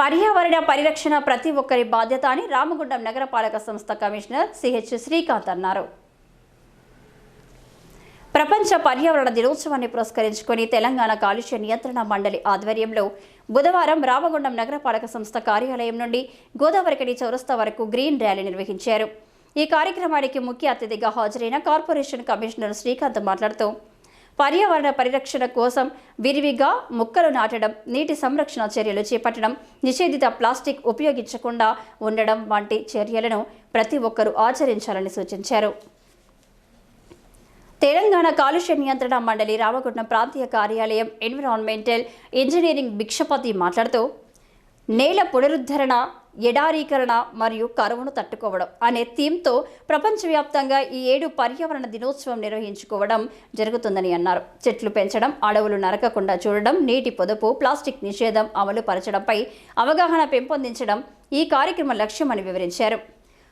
పర్యావరణ పరిరక్షణ ప్రతి ఒక్కరి బాధ్యత అని రామగుండం నగరపాలక సంస్థ కమిషనర్ సిహెచ్ శ్రీకాంత్ అన్నారు. ప్రపంచ పర్యావరణ దినోత్సవాన్ని పురస్కరించుకొని తెలంగాణ కాలుష్య నియంత్రణ మండలి ఆధ్వర్యంలో బుధవారం రామగుండం నగరపాలక సంస్థ కార్యాలయం నుండి గోదావరికడి చౌరస్తా వరకు గ్రీన్ ర్యాలీ నిర్వహించారు. ఈ కార్యక్రమానికి ముఖ్య అతిథిగా హాజరైన కార్పొరేషన్ కమిషనర్ శ్రీకాంత్ మాట్లాడుతూ పర్యావరణ పరిరక్షణ కోసం విరివిగా మొక్కలు నాటడం నీటి సంరక్షణ చర్యలు చేపట్టడం నిషేధిత ప్లాస్టిక్ ఉపయోగించకుండా ఉండడం వంటి చర్యలను ప్రతి ఒక్కరూ ఆచరించాలని సూచించారు. తెలంగాణ కాలుష్య నియంత్రణ మండలి రామగుండం ప్రాంతీయ కార్యాలయం ఎన్విరాన్మెంటల్ ఇంజనీరింగ్ భిక్షపతి మాట్లాడుతూ నేల పునరుద్ధరణ ఎడారీకరణ మరియు కరువును తట్టుకోవడం అనే థీమ్తో ప్రపంచవ్యాప్తంగా ఈ ఏడు పర్యావరణ దినోత్సవం నిర్వహించుకోవడం జరుగుతుందని అన్నారు. చెట్లు పెంచడం అడవులు నరకకుండా చూడడం నీటి పొదుపు ప్లాస్టిక్ నిషేధం అమలు పరచడంపై అవగాహన పెంపొందించడం ఈ కార్యక్రమ లక్ష్యమని వివరించారు.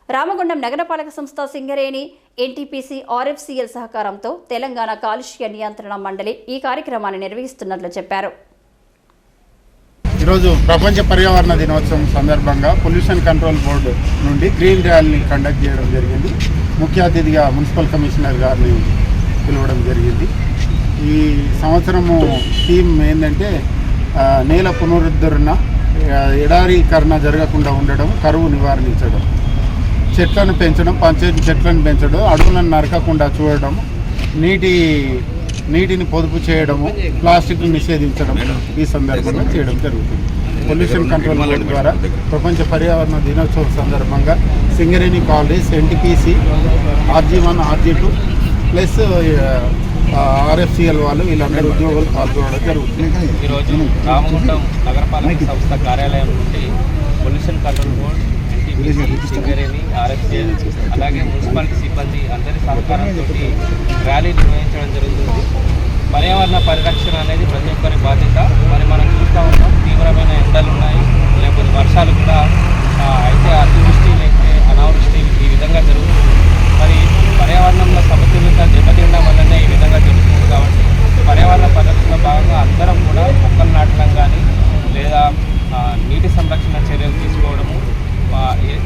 రామగుండం నగరపాలక సంస్థ సింగరేణి ఎన్టీపీసీ ఆర్ఎఫ్సీఎల్ సహకారంతో తెలంగాణ కాలుష్య నియంత్రణ మండలి ఈ కార్యక్రమాన్ని నిర్వహిస్తున్నట్లు చెప్పారు. ఈరోజు ప్రపంచ పర్యావరణ దినోత్సవం సందర్భంగా పొల్యూషన్ కంట్రోల్ బోర్డు నుండి గ్రీన్ ర్యాలీని కండక్ట్ చేయడం జరిగింది. ముఖ్య అతిథిగా మున్సిపల్ కమిషనర్ గారిని పిలవడం జరిగింది. ఈ సంవత్సరము థీమ్ ఏంటంటే నేల పునరుద్ధరణ ఎడారీకరణ జరగకుండా ఉండడం కరువు నివారించడం చెట్లను పెంచడం పంచాయతీ చెట్లను పెంచడం అడవులను నరకకుండా చూడడం నీటి నీటిని పొదుపు చేయడము ప్లాస్టిక్ను నిషేధించడం ఈ సందర్భంగా చేయడం జరుగుతుంది. పొల్యూషన్ కంట్రోల్ బోర్డు ద్వారా ప్రపంచ పర్యావరణ దినోత్సవం సందర్భంగా Singareni college NTPC RG one RG two plus RFCL వాళ్ళు వీళ్ళందరూ ఉద్యోగులు పాల్గొనడం జరుగుతుంది. ఈరోజు రామగుండం నగరపాలక సంస్థ కార్యాలయం నుండి పొల్యూషన్ కంట్రోల్ బోర్డు సింగరేణి అలాగే మున్సిపాలిటీ సిబ్బంది అందరి సహకారంతో ర్యాలీ నిర్వహించడం జరుగుతుంది. పర్యావరణ పరిరక్షణ అనేది ప్రతి ఒక్కరి బాధ్యత. మరి మనం చూస్తూ ఉన్నాం తీవ్రమైన ఎండలు ఉన్నాయి. లేకపోతే వర్షాలు కూడా అయితే అతివృష్టి లేకపోతే అనావృష్టి ఈ విధంగా జరుగుతుంది. మరి పర్యావరణంలో సమతుల్యత దెబ్బతినడం వల్లనే ఈ విధంగా జరుగుతుంది కాబట్టి పర్యావరణ పరిరక్షణ భాగంగా అందరం కూడా మొక్కలు నాటడం కానీ లేదా నీటి సంరక్షణ చర్యలు తీసుకోవడము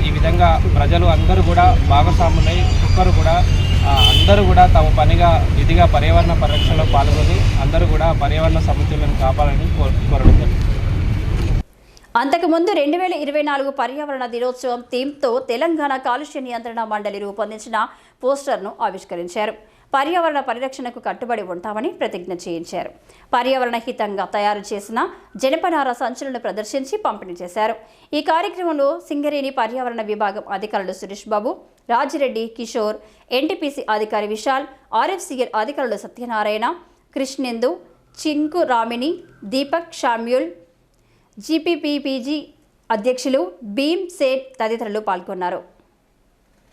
ఈ- విధంగా ప్రజలు అందరూ కూడా భాగస్వాములై ఒక్కరు కూడా అందరూ కూడా తమ పనిగా విధిగా పర్యావరణ పరిరక్షణలో పాల్గొని అందరూ కూడా పర్యావరణ సమతుల్యం కాపాలని కోరడం అంతకుముందు రెండు వేల ఇరవై నాలుగు పర్యావరణ దినోత్సవం థీమ్తో తెలంగాణ కాలుష్య నియంత్రణ మండలి రూపొందించిన పోస్టర్ను ఆవిష్కరించారు. పర్యావరణ పరిరక్షణకు కట్టుబడి ఉంటామని ప్రతిజ్ఞ చేయించారు. పర్యావరణ హితంగా తయారు చేసిన జనపనార సంచులను ప్రదర్శించి పంపిణీ చేశారు. ఈ కార్యక్రమంలో సింగరేణి పర్యావరణ విభాగం అధికారులు సురేష్ బాబు రాజిరెడ్డి కిషోర్ ఎన్టీపీసీ అధికారి విశాల్ ఆర్ఎఫ్సిఎల్ అధికారులు సత్యనారాయణ కృష్ణేందు చింకు రామిణి దీపక్ షామ్యూల్ జీపీపీపీజీ అధ్యక్షులు భీమ్ సేన్ తదితరులు పాల్గొన్నారు.